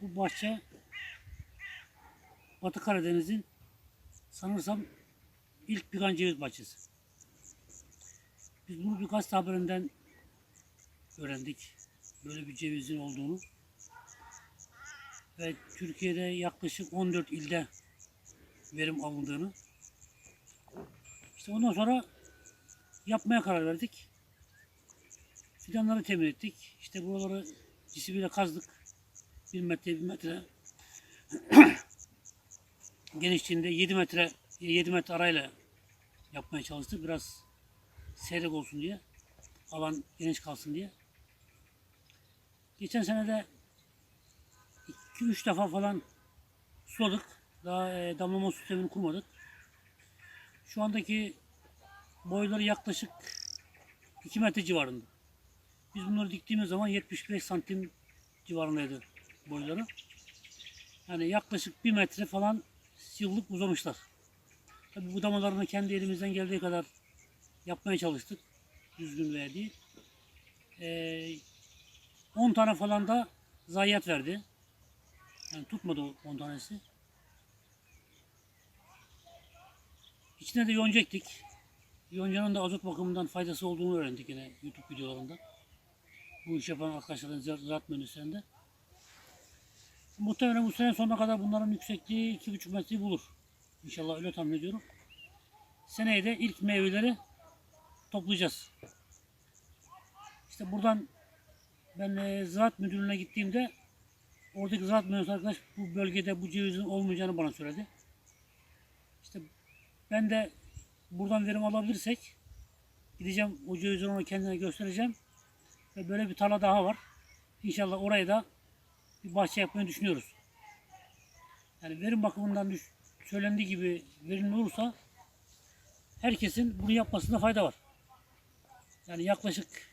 Bu bahçe Batı Karadeniz'in sanırsam ilk pikan ceviz bahçesi. Biz bunu bir gazete haberinden öğrendik. Böyle bir cevizin olduğunu. Ve Türkiye'de yaklaşık 14 ilde verim alındığını. İşte ondan sonra yapmaya karar verdik. Fidanları temin ettik. İşte buraları cisibiyle kazdık. Bir metre bir metre genişliğinde 7 metre 7 metre arayla yapmaya çalıştık. Biraz seyrek olsun diye. Alan geniş kalsın diye. Geçen sene de 2-3 defa falan suladık. Daha e, damlama sistemini kurmadık. Şu andaki boyları yaklaşık 2 metre civarında. Biz bunları diktiğimiz zaman 75 santim civarındaydı boyları. Yani yaklaşık 1 metre falan yıllık uzamışlar. Tabi budamalarını kendi elimizden geldiği kadar yapmaya çalıştık. Düzgün veya değil. Ee, 10 tane falan da zayiat verdi. Yani tutmadı o 10 tanesi. İçine de yonca ektik. Yoncanın da azot bakımından faydası olduğunu öğrendik yine YouTube videolarında. Bu iş yapan arkadaşların zira- ziraat mühendislerinde. Muhtemelen bu sene sonuna kadar bunların yüksekliği 2,5 metreyi bulur. İnşallah öyle tahmin ediyorum. Seneye de ilk meyveleri toplayacağız. İşte buradan ben e, ziraat müdürlüğüne gittiğimde oradaki ziraat mühendisi arkadaş bu bölgede bu cevizin olmayacağını bana söyledi. İşte ben de buradan verim alabilirsek gideceğim o cevizin onu kendine göstereceğim. Ve böyle bir tarla daha var. İnşallah oraya da bir bahçe yapmayı düşünüyoruz. Yani verim bakımından düş- söylendiği gibi verimli olursa herkesin bunu yapmasında fayda var. Yani yaklaşık